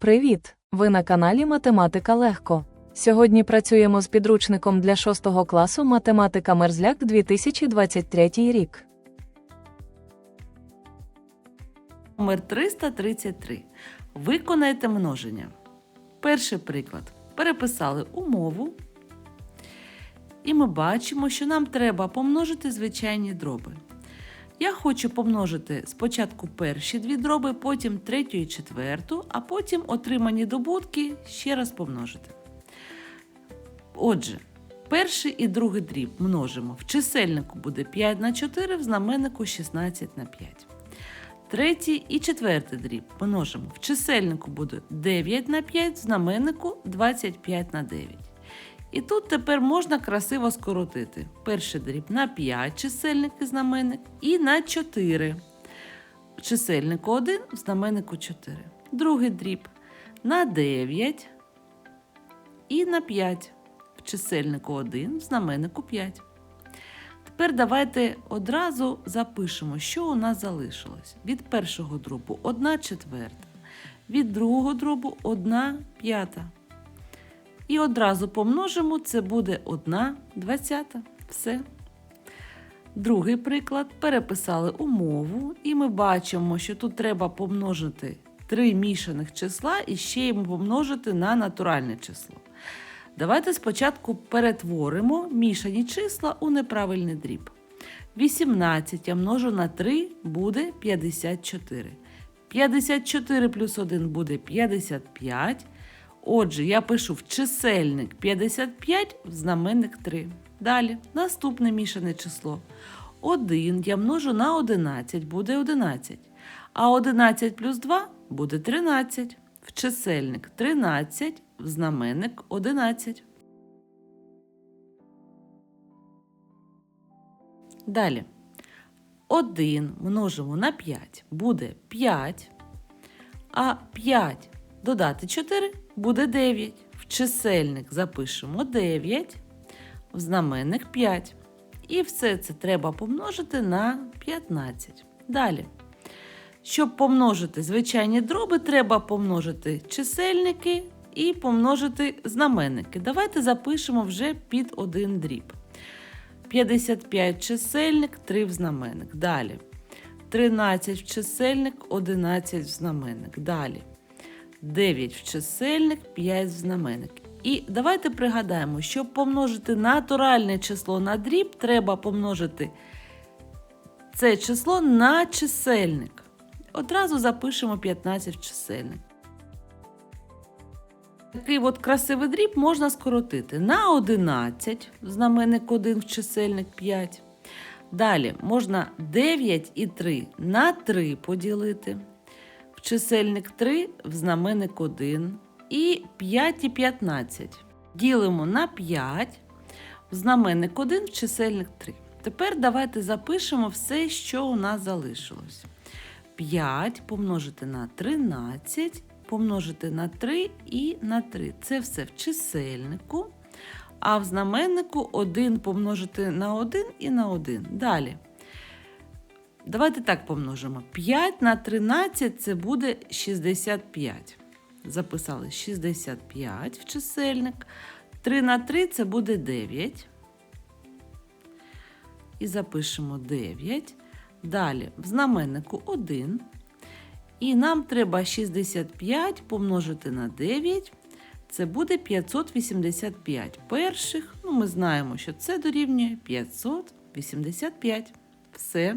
Привіт! Ви на каналі Математика Легко. Сьогодні працюємо з підручником для 6 класу Математика Мерзляк 2023 рік. Номер 333. Виконайте множення. Перший приклад. Переписали умову. І ми бачимо, що нам треба помножити звичайні дроби. Я хочу помножити спочатку перші дві дроби, потім третю і четверту, а потім отримані добутки ще раз помножити. Отже, перший і другий дріб множимо. В чисельнику буде 5 на 4, в знаменнику 16 на 5. Третій і четвертий дріб множимо. В чисельнику буде 9 на 5, в знаменнику 25 на 9. І тут тепер можна красиво скоротити. Перший дріб на 5 чисельник і знаменник, і на 4. В чисельнику 1, в знаменнику 4. Другий дріб на 9 і на 5. В чисельнику 1, в знаменнику 5. Тепер давайте одразу запишемо, що у нас залишилось. Від першого дробу 1 четверта, від другого дробу 1 п'ята. І одразу помножимо, це буде 1 двадцята. Все. Другий приклад. Переписали умову, і ми бачимо, що тут треба помножити три мішаних числа і ще йому помножити на натуральне число. Давайте спочатку перетворимо мішані числа у неправильний дріб. 18 я множу на 3 буде 54. 54 плюс 1 буде 55. Отже, я пишу в чисельник 55, в знаменник 3. Далі, наступне мішане число. 1 я множу на 11, буде 11. А 11 плюс 2 буде 13. В чисельник 13, в знаменник 11. Далі. 1 множимо на 5 буде 5. А 5 додати 4 буде 9. В чисельник запишемо 9, в знаменник 5. І все це треба помножити на 15. Далі. Щоб помножити звичайні дроби, треба помножити чисельники і помножити знаменники. Давайте запишемо вже під один дріб. 55 чисельник, 3 в знаменник. Далі. 13 в чисельник, 11 в знаменник. Далі. 9 в чисельник, 5 в знаменник. І давайте пригадаємо, щоб помножити натуральне число на дріб, треба помножити це число на чисельник. Одразу запишемо 15 в чисельник. Такий от красивий дріб можна скоротити на 11, в знаменник 1 в чисельник 5. Далі можна 9 і 3 на 3 поділити. Чисельник 3 в знаменник 1 і 5 і 15. Ділимо на 5, в знаменник 1 в чисельник 3. Тепер давайте запишемо все, що у нас залишилось. 5 помножити на 13, помножити на 3 і на 3. Це все в чисельнику. А в знаменнику 1 помножити на 1 і на 1. Далі. Давайте так помножимо. 5 на 13 це буде 65. Записали 65 в чисельник. 3 на 3 це буде 9. І запишемо 9. Далі в знаменнику 1. І нам треба 65 помножити на 9. Це буде 585 перших. Ну, ми знаємо, що це дорівнює 585. Все,